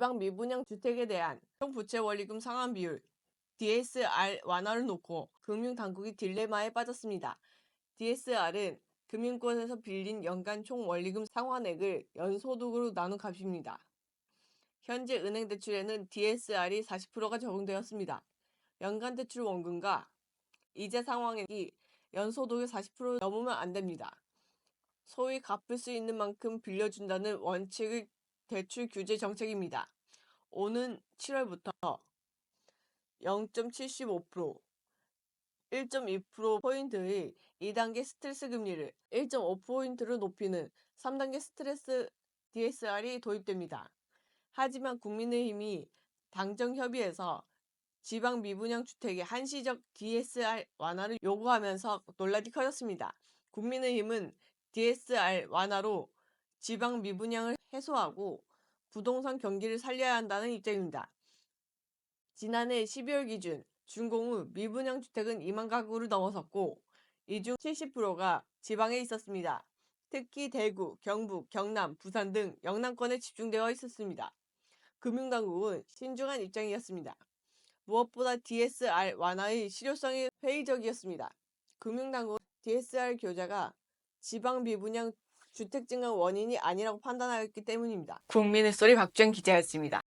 지방 미분양 주택에 대한 부채 원리금 상환 비율 DSR 완화를 놓고 금융당국이 딜레마에 빠졌습니다. DSR은 금융권에서 빌린 연간 총 원리금 상환액을 연소득으로 나눈 값입니다. 현재 은행 대출에는 DSR이 40%가 적용되었습니다. 연간 대출 원금과 이자 상환액이 연소득의 40% 넘으면 안 됩니다. 소위 갚을 수 있는 만큼 빌려준다는 원칙의 대출 규제 정책입니다. 오는 7월부터 0.75%, 1.2%포인트의 2단계 스트레스 금리를 1.5포인트로 높이는 3단계 스트레스 DSR이 도입됩니다. 하지만 국민의힘이 당정 협의에서 지방 미분양 주택의 한시적 DSR 완화를 요구하면서 논란이 커졌습니다. 국민의힘은 DSR 완화로 지방 미분양을 해소하고 부동산 경기를 살려야 한다는 입장입니다. 지난해 12월 기준 준공후 미분양 주택은 2만 가구를 넘어섰고 이 중 70%가 지방에 있었습니다. 특히 대구, 경북, 경남, 부산 등 영남권에 집중되어 있었습니다. 금융당국은 신중한 입장이었습니다. 무엇보다 DSR 완화의 실효성이 회의적이었습니다. 금융당국은 DSR 교자가 지방 미분양 주택 증가 원인이 아니라고 판단하였기 때문입니다. 국민의 소리 박주영 기자였습니다.